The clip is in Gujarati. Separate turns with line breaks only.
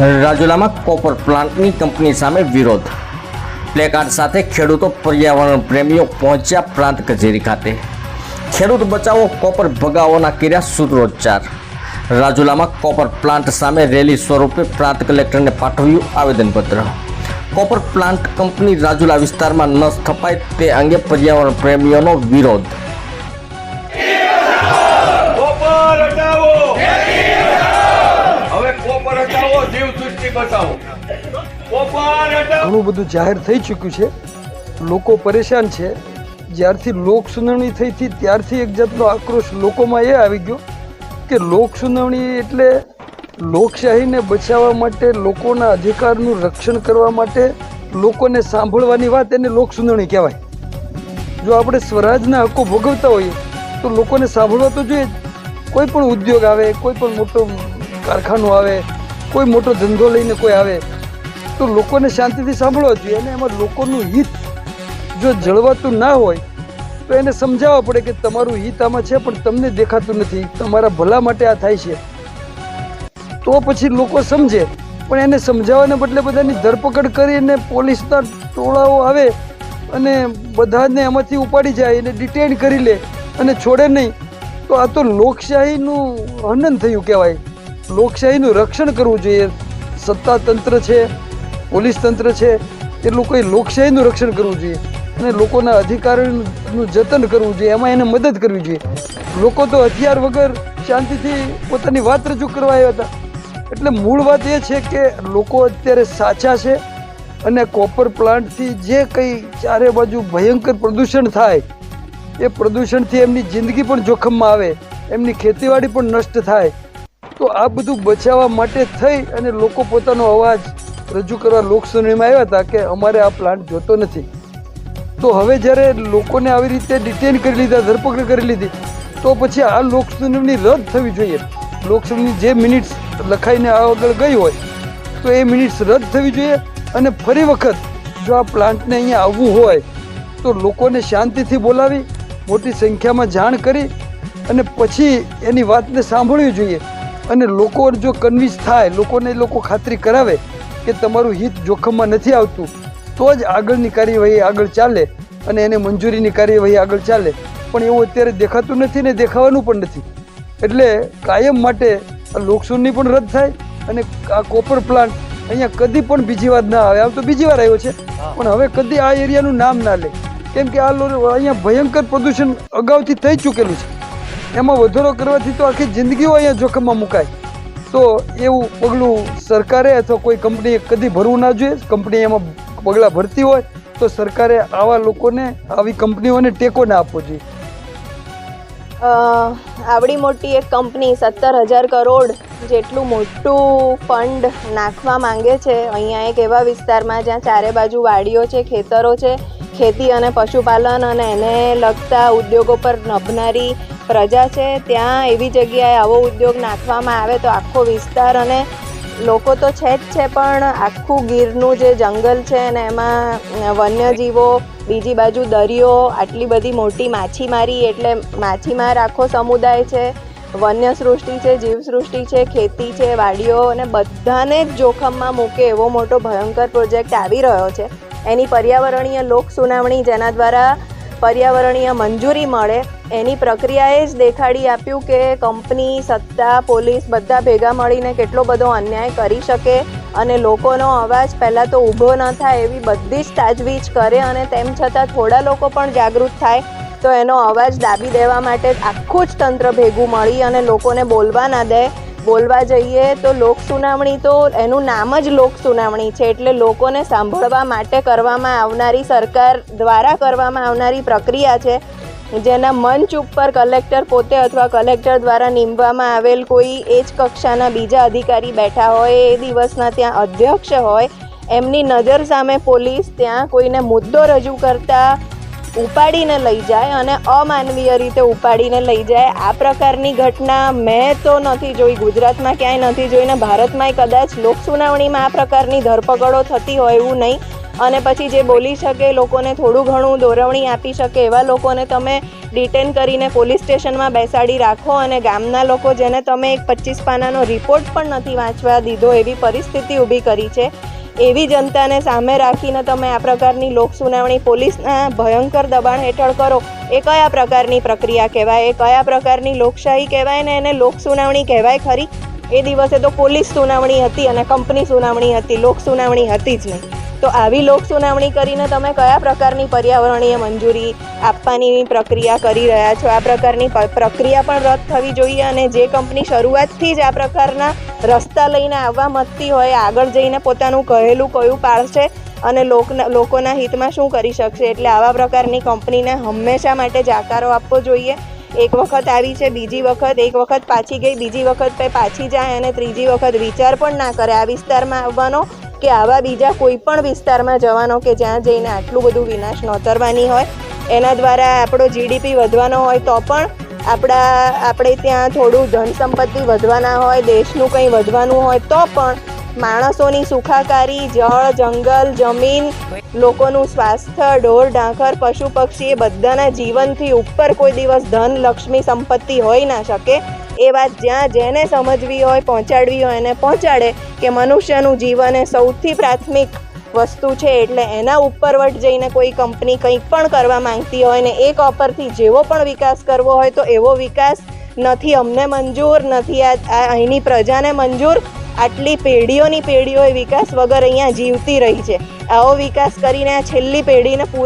રાજુલામાં કોપર પ્લાન્ટની કંપની સામે વિરોધ. પ્લેકાર્ડ સાથે ખેડૂતો પર્યાવરણ પ્રેમીઓ પહોંચ્યા પ્રાંત કચેરી ખાતે. ખેડૂત બચાવો, કોપર ભગાવોના કર્યા સૂત્રોચ્ચાર. રાજુલામાં કોપર પ્લાન્ટ સામે રેલી સ્વરૂપે પ્રાંત કલેક્ટરને પાઠવ્યું આવેદનપત્ર. કોપર પ્લાન્ટ કંપની રાજુલા વિસ્તારમાં ન સ્થપાય તે અંગે પર્યાવરણ પ્રેમીઓનો વિરોધ.
ઘણું બધું જાહેર થઈ ચૂક્યું છે. લોકો પરેશાન છે. જ્યારથી લોક સુનાવણી થઈ હતી, ત્યારથી એક જાતનો આક્રોશ લોકોમાં એ આવી ગયો કે લોક સુનાવણી એટલે લોકશાહીને બચાવવા માટે, લોકોના અધિકારનું રક્ષણ કરવા માટે લોકોને સાંભળવાની વાત એને લોક સુનાવણી કહેવાય. જો આપણે સ્વરાજના હક્કો ભોગવતા હોઈએ, તો લોકોને સાંભળવા તો જોઈએ કોઈ પણ ઉદ્યોગ આવે, કોઈ પણ મોટો કારખાનું આવે કોઈ મોટો ધંધો લઈને કોઈ આવે, તો લોકોને શાંતિથી સાંભળવા જોઈએ અને એમાં લોકોનું હિત જો જળવાતું ના હોય, તો એને સમજાવવા પડે કે તમારું હિત આમાં છે, પણ તમને દેખાતું નથી. તમારા ભલા માટે આ થાય છે. તો પછી લોકો સમજે, પણ એને સમજાવવાને બદલે બધાની ધરપકડ કરીને પોલીસના ટોળાઓ આવે અને બધાને એમાંથી ઉપાડી જાય એને ડિટેન કરી લે અને છોડે નહીં, તો આ તો લોકશાહીનું હનન થયું કહેવાય. લોકશાહીનું રક્ષણ કરવું જોઈએ. સત્તા તંત્ર છે, પોલીસ તંત્ર છે, એ લોકોએ લોકશાહીનું રક્ષણ કરવું જોઈએ. અને લોકોના અધિકારનું જતન કરવું જોઈએ. એમાં એને મદદ કરવી જોઈએ. લોકો તો હથિયાર વગર શાંતિથી પોતાની વાત રજૂ કરવા આવ્યા હતા. એટલે મૂળ વાત એ છે કે લોકો અત્યારે સાચા છે અને કોપર પ્લાન્ટથી જે કંઈ ચારે બાજુ ભયંકર પ્રદૂષણ થાય, એ પ્રદૂષણથી એમની જિંદગી પણ જોખમમાં આવે. એમની ખેતીવાડી પણ નષ્ટ થાય. તો આ બધું બચાવવા માટે થઈ અને લોકો પોતાનો અવાજ રજૂ કરવા લોકસુનાવણીમાં આવ્યા હતા કે અમારે આ પ્લાન્ટ જોતો નથી. તો હવે જ્યારે લોકોને આવી રીતે ડિટેન કરી લીધા, ધરપકડ કરી લીધી, તો પછી આ લોકસુનાવણી રદ થવી જોઈએ. લોકસભાની જે મિનિટ્સ લખાઈને આગળ ગઈ હોય, તો એ મિનિટ્સ રદ થવી જોઈએ અને ફરી વખત જો આ પ્લાન્ટને અહીંયા આવવું હોય, તો લોકોને શાંતિથી બોલાવી, મોટી સંખ્યામાં જાણ કરી અને પછી એની વાતને સાંભળવી જોઈએ. અને લોકો જો કન્વિન્સ થાય લોકોને એ લોકો ખાતરી કરાવે કે તમારું હિત જોખમમાં નથી આવતું તો જ આગળની કાર્યવાહી આગળ ચાલે અને એને મંજૂરીની કાર્યવાહી આગળ ચાલે. પણ એવું અત્યારે દેખાતું નથી ને દેખાવાનું પણ નથી. એટલે કાયમ માટે આ લોકસુનની પણ રદ થાય અને આ કોપર પ્લાન્ટ અહીંયા કદી પણ બીજી વાર ના આવે. આમ તો બીજી વાર આવ્યો છે. પણ હવે કદી આ એરિયાનું નામ ના લે. કેમ કે આ અહીંયા ભયંકર પ્રદૂષણ અગાઉથી થઈ ચૂકેલું છે. એમાં વધારો કરવાથી તો આખી જિંદગીઓ અહીંયા જોખમમાં મુકાય. તો એવું પગલું સરકારે અથવા કોઈ કંપનીએ કદી ભરવું ના જોઈએ. કંપની એમાં પગલાં ભરતી હોય તો સરકારે આવા લોકોને, આવી કંપનીઓને ટેકો ના આપવો જોઈએ.
આવડી મોટી એક કંપની સત્તર હજાર કરોડ જેટલું મોટું ફંડ નાખવા માંગે છે. અહીંયા એક એવા વિસ્તારમાં જ્યાં ચારે બાજુ વાડીઓ છે, ખેતરો છે. ખેતી અને પશુપાલન અને એને લગતા ઉદ્યોગો પર નભનારી પ્રજા છે, ત્યાં એવી જગ્યાએ આવો ઉદ્યોગ નાખવામાં આવે તો આખો વિસ્તાર અને લોકો તો છે જ છે, પણ આખું ગીરનું જે જંગલ છે ને એમાં વન્યજીવો, બીજી બાજુ દરિયો, આટલી બધી મોટી માછીમારી એટલે માછીમાર આખો સમુદાય છે વન્ય સૃષ્ટિ છે, જીવસૃષ્ટિ છે, ખેતી છે, વાડીઓ અને બધાને જ જોખમમાં મૂકે એવો મોટો ભયંકર પ્રોજેક્ટ આવી રહ્યો છે. એની પર્યાવરણીય લોક સુનાવણી જેના દ્વારા પર્યાવરણીય મંજૂરી મળે, એની પ્રક્રિયાએ જ દેખાડી આપ્યું કે કંપની, સત્તા, પોલીસ બધા ભેગા મળીને કેટલો બધો અન્યાય કરી શકે અને લોકોનો અવાજ પહેલાં તો ઊભો ન થાય એવી બધી જ તાજવીજ કરે અને તેમ છતાં થોડા લોકો પણ જાગૃત થાય, તો એનો અવાજ દાબી દેવા માટે આખું જ તંત્ર ભેગું મળી અને લોકોને બોલવા ના દે. બોલવા જઈએ તો લોક સુનાવણી તો એનું નામ જ લોક સુનાવણી છે. એટલે લોકોને સાંભળવા માટે કરવામાં આવનારી સરકાર દ્વારા કરવામાં આવનારી પ્રક્રિયા છે. જેના મંચ ઉપર કલેક્ટર પોતે અથવા કલેક્ટર દ્વારા નીમવામાં આવેલ કોઈ એ જ કક્ષાના બીજા અધિકારી બેઠા હોય, એ દિવસના ત્યાં અધ્યક્ષ હોય, એમની નજર સામે પોલીસ ત્યાં કોઈને મુદ્દો રજૂ કરતા ઉપાડીને લઈ જાય અને અમાનવીય રીતે ઉપાડીને લઈ જાય. આ પ્રકારની ઘટના મેં તો નથી જોઈ. ગુજરાતમાં ક્યાંય નથી જોઈને ભારતમાંય કદાચ લોક સુનાવણીમાં આ પ્રકારની ધરપકડો થતી હોય એવું નહીં. અને પછી જે બોલી શકે લોકોને થોડું ઘણું દોરવણી આપી શકે એવા લોકોને તમે ડિટેન કરીને પોલીસ સ્ટેશનમાં બેસાડી રાખો અને ગામના લોકો જેને તમે એક પચીસ પાનાનો રિપોર્ટ પણ નથી વાંચવા દીધો એવી પરિસ્થિતિ ઊભી કરી છે. એવી જનતાને સામે રાખીને તમે આ પ્રકારની લોક સુનાવણી પોલીસના ભયંકર દબાણ હેઠળ કરો. એ કયા પ્રકારની પ્રક્રિયા કહેવાય? એ કયા પ્રકારની લોકશાહી કહેવાય ને એને લોક સુનાવણી કહેવાય ખરી? એ દિવસે તો પોલીસ સુનાવણી હતી અને કંપની સુનાવણી હતી. લોક સુનાવણી હતી જ નહીં. તો આવી લોક સુનાવણી કરીને તમે કયા પ્રકારની પર્યાવરણીય મંજૂરી આપવાની પ્રક્રિયા કરી રહ્યા છો? આ પ્રકારની પ્રક્રિયા પણ રદ થવી જોઈએ અને જે કંપની શરૂઆતથી જ આ પ્રકારના રસ્તા લઈને આવવા મથતી હોય, આગળ જઈને પોતાનું કહેલું કયું પાળશે અને લોકના, લોકોના હિતમાં શું કરી શકશે? એટલે આવા પ્રકારની કંપનીને હંમેશા માટે જાકારો આપવો જોઈએ. એક વખત આવી છે, બીજી વખત, એક વખત પાછી ગઈ, બીજી વખત પાછી જાય અને ત્રીજી વખત વિચાર પણ ના કરે આ વિસ્તારમાં આવવાનો. કે આવા બીજા કોઈ પણ વિસ્તારમાં જવાનો કે જ્યાં જઈને આટલું બધું વિનાશ નોતરવાની હોય, એના દ્વારા આપણો જીડીપી વધવાનો હોય તો પણ આપણા, આપણે ત્યાં થોડું ધન સંપત્તિ વધવાના હોય, દેશનું કંઈ વધવાનું હોય તો પણ માણસોની સુખાકારી, જળ, જંગલ, જમીન, લોકોનું સ્વાસ્થ્ય, ઢોર, ઢાંખર, પશુ પક્ષી એ બધાના જીવનથી ઉપર કોઈ દિવસ ધન, લક્ષ્મી, સંપત્તિ હોઈ ના શકે. એ વાત જ્યાં જેને સમજવી હોય, પહોંચાડવી હોય એને પહોંચાડે કે મનુષ્યનું જીવન એ સૌથી પ્રાથમિક વસ્તુ છે. એટલે એના ઉપરવટ જઈને કોઈ કંપની કંઈક પણ કરવા માંગતી હોય ને એક ઓપરથી જેવો પણ વિકાસ કરવો હોય તો એવો વિકાસ નથી. અમને મંજૂર નથી. આ અહીંની પ્રજાને મંજૂર. આટલી પેઢીઓની પેઢીઓ વિકાસ વગર અહીંયા જીવતી રહી છે. આવો વિકાસ કરીને આ છેલ્લી પેઢીને પૂરી